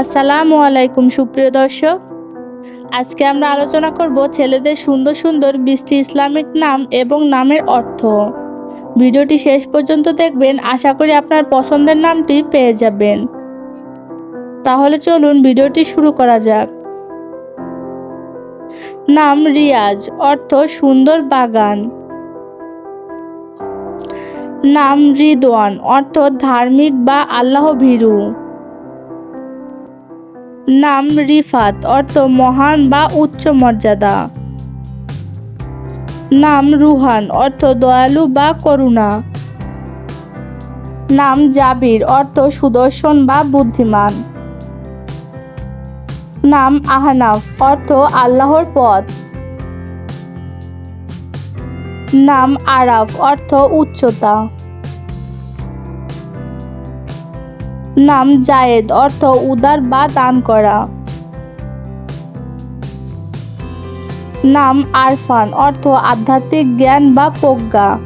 আসসালামু আলাইকুম, সুপ্রিয় দর্শক। আজকে আমরা আলোচনা করব ছেলেদের সুন্দর সুন্দর বৃষ্টি ইসলামিক নাম এবং নামের অর্থ। ভিডিওটি শেষ পর্যন্ত দেখবেন, আশা করি আপনার পছন্দের নামটি পেয়ে যাবেন। তাহলে চলুন ভিডিওটি শুরু করা যাক। নাম রিয়াজ, অর্থ সুন্দর বাগান। নাম রিদওয়ান, অর্থ ধার্মিক বা আল্লাহ ভীরু নাম রিফাত, অর্থ মহান বা উচ্চ মর্যাদা। নাম রুহান, অর্থ দয়ালু বা করুণা। নাম জাবির, অর্থ সুদর্শন বা বুদ্ধিমান। নাম আহনাফ, অর্থ আল্লাহর পথ। নাম আরাফ, অর্থ উচ্চতা। নাম জায়েদ, অর্থ উদার বা দান করা। নাম আরফান, অর্থ আধ্যাত্মিক জ্ঞান বা প্রজ্ঞা।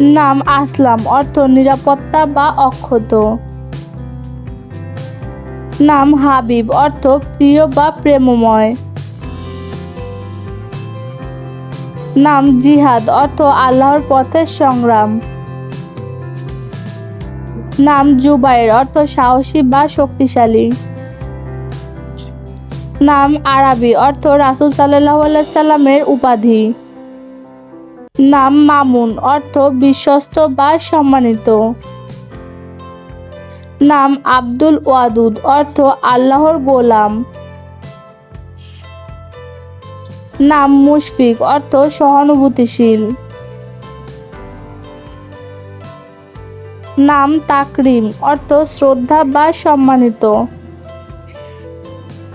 নাম আসলাম, অর্থ নিরাপত্তা বা অক্ষত। নাম হাবিব, অর্থ প্রিয় বা প্রেমময়। নাম জিহাদ, অর্থ আল্লাহর পথের সংগ্রাম। নাম জুবাইর, অর্থ সাহসী বা শক্তিশালী। নাম আরবি, অর্থ রাসুল সাল্লাহ সাল্লামের উপাধি। নাম মামুন, অর্থ বিশ্বস্ত বা সম্মানিত। নাম আব্দুল ওয়াদুদ, অর্থ আল্লাহর গোলাম। নাম মুশফিক, অর্থ সহানুভূতিশীল। নাম তাকরিম, অর্থ শ্রদ্ধা বা সম্মানিত।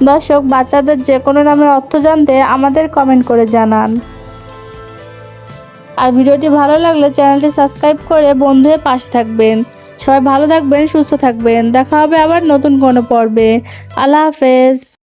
দর্শক, বাচ্চাদের যে কোনো নামের অর্থ জানতে আমাদের কমেন্ট করে জানান। আর ভিডিওটি ভালো লাগলে চ্যানেলটি সাবস্ক্রাইব করে বন্ধু হয়ে পাশে থাকবেন। সবাই ভালো থাকবেন, সুস্থ থাকবেন। দেখা হবে আবার নতুন কোনো পর্বে। আল্লাহ হাফেজ।